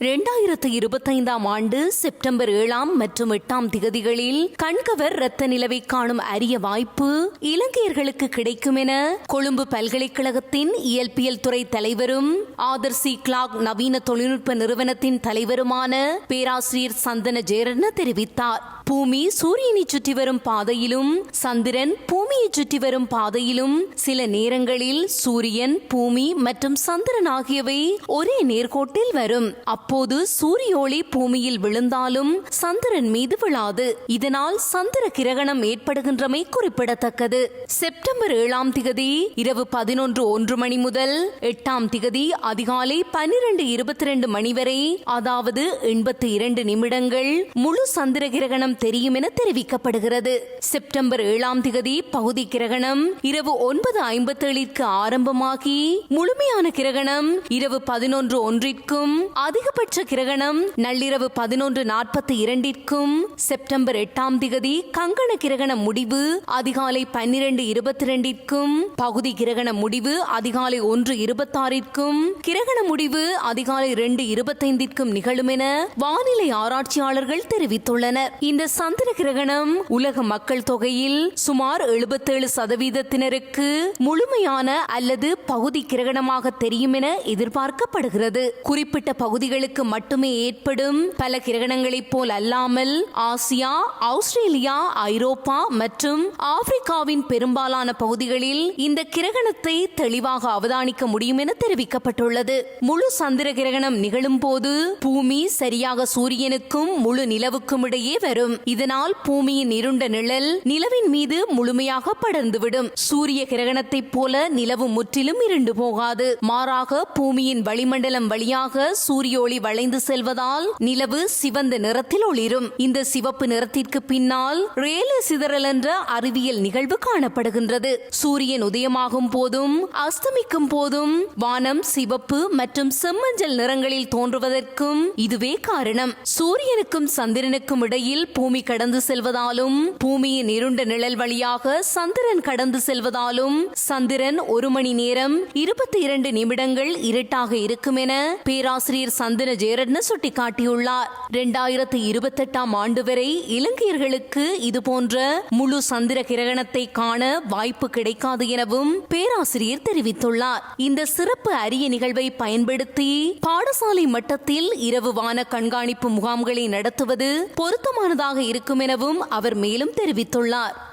இரண்டாயிரத்து இருபத்தைந்தாம் ஆண்டு செப்டம்பர் ஏழாம் மற்றும் எட்டாம் திகதிகளில் கண்கவர் இரத்த நிலவை காணும் அரிய வாய்ப்பு இலங்கையர்களுக்கு கிடைக்கும் என கொழும்பு பல்கலைக்கழகத்தின் இயற்பியல் துறை தலைவரும் ஆதர்சி கிளாக் நவீன தொழில்நுட்ப நிறுவனத்தின் தலைவருமான பேராசிரியர் சந்தன ஜெயரட்ன தெரிவித்தார். பூமி சூரியனை சுற்றி வரும் பாதையிலும் சந்திரன் பூமியை சுற்றி வரும் பாதையிலும் சில நேரங்களில் சூரியன் பூமி மற்றும் சந்திரன் ஆகியவை ஒரே நேர்கோட்டில் வரும். அப்போது சூரிய ஒளி பூமியில் விழுந்தாலும் சந்திரன் மீது விழாது. இதனால் சந்திர கிரகணம் ஏற்படுகின்றமை குறிப்பிடத்தக்கது. செப்டம்பர் ஏழாம் திகதி இரவு பதினொன்று ஒன்று மணி முதல் எட்டாம் திகதி அதிகாலை பன்னிரண்டு இருபத்தி ரெண்டு மணி வரை அதாவது எண்பத்தி இரண்டு நிமிடங்கள் முழு சந்திர கிரகணம் தெரியும் என தெரிவிக்கப்படுகிறது. செப்டம்பர் ஏழாம் திகதி பகுதி கிரகணம் இரவு ஒன்பது ஐம்பத்தேழிற்கு ஆரம்பமாகி முழுமையான கிரகணம் இரவு பதினொன்று ஒன்றிற்கும் அதிக அதிகபட்ச கிரகணம் நள்ளிரவு பதினொன்று நாற்பத்தி இரண்டிற்கும் செப்டம்பர் எட்டாம் திகதி கங்கண கிரகண முடிவு அதிகாலை பன்னிரண்டு இருபத்தி ரெண்டிற்கும் பகுதி கிரகண முடிவு அதிகாலை ஒன்று இருபத்தாறிற்கும் கிரகண முடிவு அதிகாலை இரண்டு இருபத்தைந்திற்கும் நிகழும் என வானிலை ஆராய்ச்சியாளர்கள் தெரிவித்துள்ளனர். இந்த சந்திர கிரகணம் உலக மக்கள் தொகையில் சுமார் எழுபத்தேழு சதவீதத்தினருக்கு முழுமையான அல்லது பகுதி கிரகணமாக தெரியும் என எதிர்பார்க்கப்படுகிறது. குறிப்பிட்ட பகுதிகளுக்கு மட்டுமே ஏற்படும் பல கிரகணங்களைப் போல் அல்லாமல் ஆசியா ஆஸ்திரேலியா ஐரோப்பா மற்றும் ஆப்பிரிக்காவின் பெரும்பாலான பகுதிகளில் இந்த கிரகணத்தை தெளிவாக அவதானிக்க முடியும் என தெரிவிக்கப்பட்டுள்ளது. முழு சந்திர கிரகணம் நிகழும் போது பூமி சரியாக சூரியனுக்கும் முழு நிலவுக்கும் இடையே வரும். இதனால் பூமியின் இருண்ட நிழல் நிலவின் மீது முழுமையாக படர்ந்துவிடும். சூரிய கிரகணத்தைப் போல நிலவு முற்றிலும் இருண்டு போகாது. மாறாக பூமியின் வளிமண்டலம் வழியாக சூரிய ஒளி வளைந்து செல்வதால் நிலவு சிவந்த நிறத்தில் ஒளிரும். இந்த சிவப்பு நிறத்திற்கு பின்னால் ரேல சிதறல் என்ற அறிவியல் நிகழ்வு காணப்படுகின்றது. சூரியன் உதயமாகும் போதும் அஸ்தமிக்கும் போதும் வானம் சிவப்பு மற்றும் செம்மஞ்சள் நிறங்களில் தோன்றுவதற்கும் இதுவே காரணம். சூரியனுக்கும் சந்திரனுக்கும் இடையில் பூமி கடந்து செல்வதாலும் பூமியின் இருண்ட நிழல் வழியாக சந்திரன் கடந்து செல்வதாலும் சந்திரன் ஒரு மணி நேரம் இருபத்தி இரண்டு நிமிடங்கள் இருட்டாக இருக்கும் என பேராசிரியர் சந்திரன் ஜெயரட்ன சுட்டிக்காட்டியுள்ளார். இரண்டாயிரத்தி இருபத்தி எட்டாம் ஆண்டு வரை இலங்கையர்களுக்கு இதுபோன்ற முழு சந்திர கிரகணத்தை காண வாய்ப்பு கிடைக்காது எனவும் பேராசிரியர் தெரிவித்துள்ளார். இந்த சிறப்பு அரிய நிகழ்வை பயன்படுத்தி பாடசாலை மட்டத்தில் இரவு வான கண்காணிப்பு முகாம்களை நடத்துவது பொருத்தமானதாக இருக்கும் எனவும் அவர் மேலும் தெரிவித்துள்ளார்.